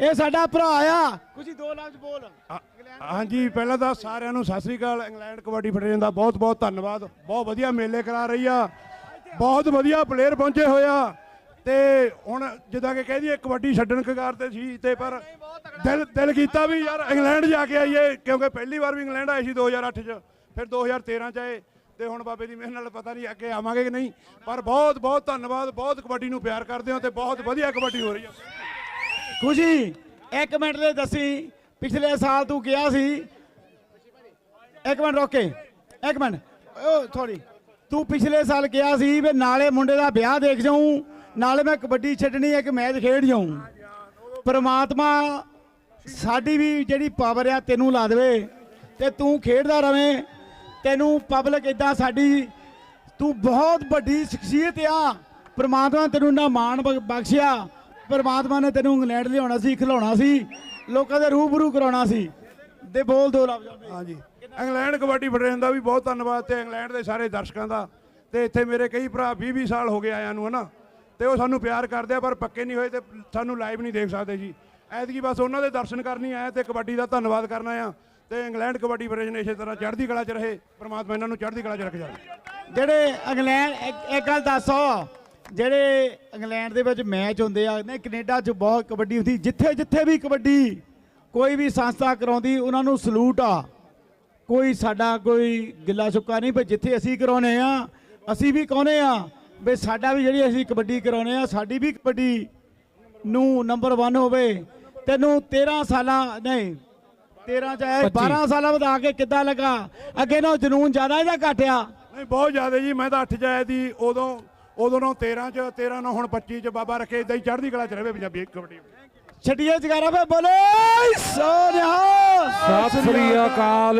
ਇਹ ਸਾਡਾ ਭਰਾ ਆ। ਕੁਝ ਦੋ ਲਫ਼ਜ਼ ਬੋਲ। ਹਾਂ- ਹਾਂਜੀ ਪਹਿਲਾਂ ਤਾਂ ਸਾਰਿਆਂ ਨੂੰ ਸਤਿ ਸ੍ਰੀ ਅਕਾਲ। ਇੰਗਲੈਂਡ ਕਬੱਡੀ ਫੈਡਰੇਸ਼ਨ ਦਾ ਬਹੁਤ ਬਹੁਤ ਧੰਨਵਾਦ। ਬਹੁਤ ਵਧੀਆ ਮੇਲੇ ਕਰਾ ਰਹੀ ਆ। ਬਹੁਤ ਵਧੀਆ ਪਲੇਅਰ ਪਹੁੰਚੇ ਹੋਇਆ ਤੇ ਹੁਣ ਜਿੱਦਾਂ ਕਿ ਕਹਿ ਦਈਏ ਕਬੱਡੀ ਛੱਡਣ ਕਗਾਰ ਤੇ ਸੀ ਤੇ ਪਰ ਦਿਲ ਦਿਲ ਕੀਤਾ ਵੀ ਯਾਰ ਇੰਗਲੈਂਡ ਜਾ ਕੇ ਆਈਏ ਕਿਉਂਕਿ ਪਹਿਲੀ ਵਾਰ ਵੀ ਇੰਗਲੈਂਡ ਆਏ ਸੀ 2008 ਚ। ਫਿਰ 2013 ਚ ਆਏ। ਤੇ ਹੁਣ ਬਾਬੇ ਦੀ ਮਿਹਰ ਨਾਲ ਪਤਾ ਨਹੀਂ ਅੱਗੇ ਆਵਾਂਗੇ ਕਿ ਨਹੀਂ। ਪਰ ਬਹੁਤ ਬਹੁਤ ਧੰਨਵਾਦ। ਬਹੁਤ ਕਬੱਡੀ ਨੂੰ ਪਿਆਰ ਕਰਦੇ ਹੋ ਤੇ ਬਹੁਤ ਵਧੀਆ ਕਬੱਡੀ ਹੋ ਰਹੀ ਆ। ਖੁਸ਼ੀ, ਇੱਕ ਮਿੰਟ ਲਈ ਦੱਸੀ, ਪਿਛਲੇ ਸਾਲ ਤੂੰ ਗਿਆ ਸੀ। ਇੱਕ ਮਿੰਟ, ਰੋਕੇ ਇੱਕ ਮਿੰਟ। ਓ ਸੌਰੀ ਤੂੰ ਪਿਛਲੇ ਸਾਲ ਗਿਆ ਸੀ ਵੀ ਨਾਲੇ ਮੁੰਡੇ ਦਾ ਵਿਆਹ ਦੇਖ ਜਾਊਂ, ਨਾਲੇ ਮੈਂ ਕਬੱਡੀ ਛੱਡਣੀ ਇੱਕ ਮੈਚ ਖੇਡ ਜਾਊਂ। ਪ੍ਰਮਾਤਮਾ ਸਾਡੀ ਵੀ ਜਿਹੜੀ ਪਾਵਰ ਆ, ਤੈਨੂੰ ਲਾ ਦੇਵੇ ਤੇ ਤੂੰ ਖੇਡਦਾ ਰਵੇਂ। ਤੈਨੂੰ ਪਬਲਿਕ ਇਦਾਂ ਸਾਡੀ, ਤੂੰ ਬਹੁਤ ਵੱਡੀ ਸ਼ਖਸੀਅਤ ਆ। ਪ੍ਰਮਾਤਮਾ ਤੈਨੂੰ ਨਾ ਮਾਣ ਬਖ- ਬਖਸ਼ਿਆ। ਪ੍ਰਮਾਤਮਾ ਨੇ ਤੈਨੂੰ ਇੰਗਲੈਂਡ ਲਿਆਉਣਾ ਸੀ ਖਿਲਾਉਣਾ ਸੀ ਲੋਕਾਂ ਦੇ ਰੂਬਰੂ ਕਰਾਉਣਾ ਸੀ। ਦੇ ਬੋਲ ਦੋ ਲਫ਼ਜ਼। ਹਾਂਜੀ। ਇੰਗਲੈਂਡ ਕਬੱਡੀ ਫੈਡਰੇਸ਼ਨ ਦਾ ਵੀ ਬਹੁਤ ਧੰਨਵਾਦ ਤੇ ਇੰਗਲੈਂਡ ਦੇ ਸਾਰੇ ਦਰਸ਼ਕਾਂ ਦਾ। ਤੇ ਇੱਥੇ ਮੇਰੇ ਕਈ ਭਰਾ 20 20 ਸਾਲ ਹੋ ਗਏ ਆਇਆਂ ਨੂੰ ਹਨਾ? ਤੇ ਉਹ ਸਾਨੂੰ ਪਿਆਰ ਕਰਦੇ ਆ ਪਰ ਪੱਕੇ ਨਹੀਂ ਹੋਏ ਤੇ ਸਾਨੂੰ ਲਾਈਵ ਨਹੀਂ ਦੇਖ ਸਕਦੇ ਜੀ। ਐਤਕੀ ਬਸ ਉਹਨਾਂ ਦੇ ਦਰਸ਼ਨ ਕਰਨੀ ਆਇਆ ਤੇ ਕਬੱਡੀ ਦਾ ਧੰਨਵਾਦ ਕਰਨਾ ਆ ਤੇ ਇੰਗਲੈਂਡ ਕਬੱਡੀ ਫੈਡਰੇਸ਼ਨ ਇਸੇ ਤਰ੍ਹਾਂ ਚੜ੍ਹਦੀ ਕਲਾ 'ਚ ਰਹੇ। ਪ੍ਰਮਾਤਮਾ ਇਹਨਾਂ ਨੂੰ ਚੜ੍ਹਦੀ ਕਲਾ 'ਚ ਰੱਖ ਜਾਵੇ। ਜਿਹੜੇ ਇੰਗਲੈਂਡ ਇੱਕ ਗੱਲ ਦੱਸੋ ਜਿਹੜੇ ਇੰਗਲੈਂਡ ਦੇ ਵਿੱਚ ਮੈਚ ਹੁੰਦੇ ਆ ਨੇ ਕੈਨੇਡਾ 'ਚ ਬਹੁਤ ਕਬੱਡੀ ਹੁੰਦੀ ਜਿੱਥੇ ਜਿੱਥੇ ਵੀ ਕਬੱਡੀ ਕੋਈ ਵੀ ਸੰਸਥਾ ਕਰਾਉਂਦੀ ਉਹਨਾਂ ਨੂੰ ਸਲੂਟ ਆ। ਕੋਈ ਸਾਡਾ ਕੋਈ ਗਿੱਲਾ ਸੁੱਕਾ ਨਹੀਂ ਵੀ ਜਿੱਥੇ ਅਸੀਂ ਕਰਾਉਨੇ ਆ ਅਸੀਂ ਵੀ ਕਹਨੇ ਆ। ਵੀ ਸਾਡਾ ਵੀ ਜਿਹੜੀ ਅਸੀਂ ਕਬੱਡੀ ਕਰਾਉਨੇ ਆ ਸਾਡੀ ਵੀ ਕਬੱਡੀ ਨੂੰ ਨੰਬਰ 1 ਹੋਵੇ। ਤੈਨੂੰ 13 ਸਾਲਾਂ ਨਹੀਂ 13 ਚ ਆਇਆ 12 ਸਾਲਾਂ ਵਧਾ ਕੇ ਕਿੱਦਾਂ ਲੱਗਾ? ਅੱਗੇ ਨਾਲੋਂ ਜਨੂਨ ਜ਼ਿਆਦਾ ਇਹਦਾ ਘਟਿਆ ਨਹੀਂ ਬਹੁਤ ਜ਼ਿਆਦਾ ਜੀ ਮੈਂ ਤਾਂ 8 'ਚ ਆਇਆ ਸੀ ਉਦੋਂ ਉਦੋਂ ਨੂੰ 13 'ਚ 13 ਨੂੰ ਹੁਣ 25 'ਚ ਬਾਬਾ ਰੱਖੇ ਇਦਾਂ ਹੀ ਚੜ੍ਹਦੀ ਕਲਾ 'ਚ ਰਹੇ ਪੰਜਾਬੀ ਕਬੱਡੀ ਛੱਡੀਏ ਜਗਾਰਾ ਫੇ ਬੋਲੇ ਸੋਨਿਹਾ ਸਤਿ ਸ੍ਰੀ ਅਕਾਲ।